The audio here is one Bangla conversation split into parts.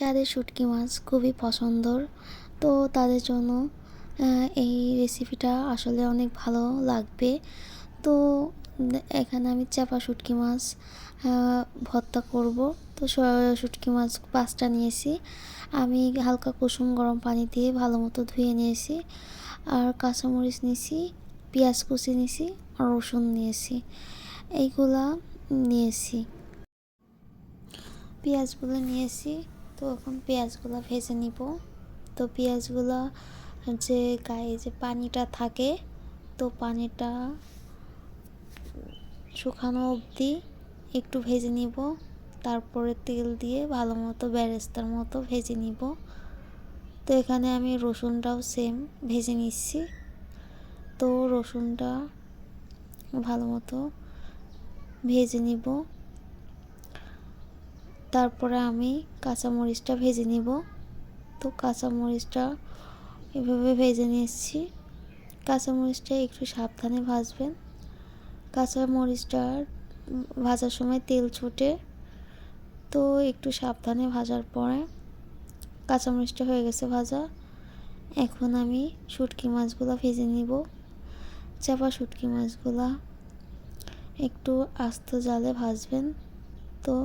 যাদের শুটকি মাছ খুবই পছন্দর, তো তাদের জন্য এই রেসিপিটা আসলে অনেক ভালো লাগবে। তো এখানে আমি চাপা শুটকি মাছ ভর্তা করব। তো শুটকি মাছ পাঁচটা নিয়েছি। আমি হালকা কুসুম গরম পানি দিয়ে ভালো মতো ধুয়ে নিয়েছি। আর কাঁচামরিচ নিয়েছি, পেঁয়াজ কুচি নিয়েছি, আর রসুন নিয়েছি। এইগুলা নিয়েছি। পেঁয়াজগুলো নিয়েছি তো এখন পেঁয়াজগুলো ভেজে নিব। তো পেঁয়াজগুলো যে গায়ে যে পানিটা থাকে, তো পানিটা শুকানো অবধি একটু ভেজে নিব। তারপরে তেল দিয়ে ভালো মতো ব্যারেস্তার মতো ভেজে নিব। তো এখানে আমি রসুনটাও সেম ভেজে নিচ্ছি। তো রসুনটা ভালো মতো ভেজে নিব। তারপরে আমি কাঁচামরিচটা ভেজে নিব। তো কাঁচামরিচটা এভাবে ভেজে নিচ্ছি কাঁচামরিচটা একটু সাবধানে ভাজবেন। কাঁচামরিচটা ভাজার সময় তেল ছুটে, তো একটু সাবধানে ভাজার পরে কাঁচামরিচটা হয়ে গেছে ভাজা। এখন আমি শুটকি মাছগুলো ভেজে নিব। চাপা শুটকি মাছগুলা একটু আস্ত জালে ভাজবেন। তো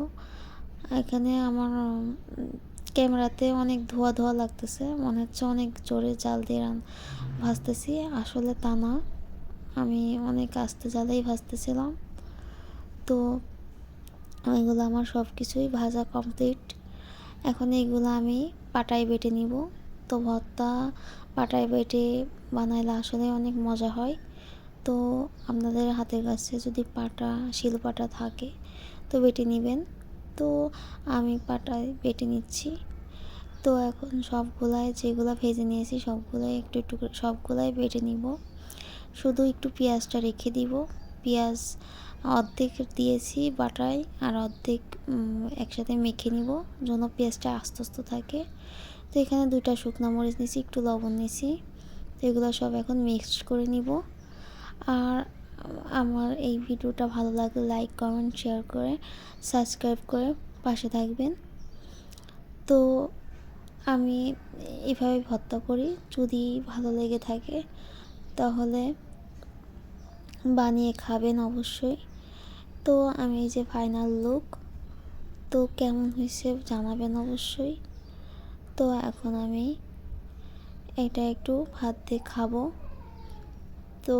এখানে আমার ক্যামেরাতে অনেক ধোয়া ধোয়া লাগতেছে। মনে হচ্ছে অনেক জোরে জাল দিয়ে রান- ভাজতেছি আসলে তা না। আমি অনেক আস্তে জালেই ভাজতেছিলাম তো এগুলো আমার সব কিছুই ভাজা কমপ্লিট এখন এগুলো আমি পাটায় বেটে নিব। তো ভর্তা পাটায় বেটে বানাইলে আসলে অনেক মজা হয়। তো আপনাদের হাতের কাছে যদি পাটা, শিল পাটা থাকে, তো বেটে নেবেন। তো আমি পাটায় বেটে নিচ্ছি। তো এখন সবগুলাই যেগুলো ভেজে নিয়েছি সবগুলাই একটু একটু সবগুলাই বেটে নিব। শুধু একটু পেঁয়াজটা রেখে দিব। পেঁয়াজ অর্ধেক দিয়েছি বাটায় আর অর্ধেক একসাথে মেখে নিব যেন পেঁয়াজটা আস্তে আস্তে থাকে। তো এখানে দুইটা শুকনো মরিচ নিয়েছি, একটু লবণ নিয়েছি। তো এগুলো সব এখন মিক্সড করে নিব। আর আমার এই ভিডিওটা ভালো লাগলে লাইক কমেন্ট শেয়ার করে সাবস্ক্রাইব করে পাশে থাকবেন। তো আমি এভাবে ভর্তা করি, যদি ভালো লেগে থাকে তাহলে বানিয়ে খাবেন অবশ্যই। তো আমি এই যে ফাইনাল লুক তো কেমন হয়েছে জানাবেন অবশ্যই। তো এখন আমি এটা একটু ভাত দিয়ে খাব। তো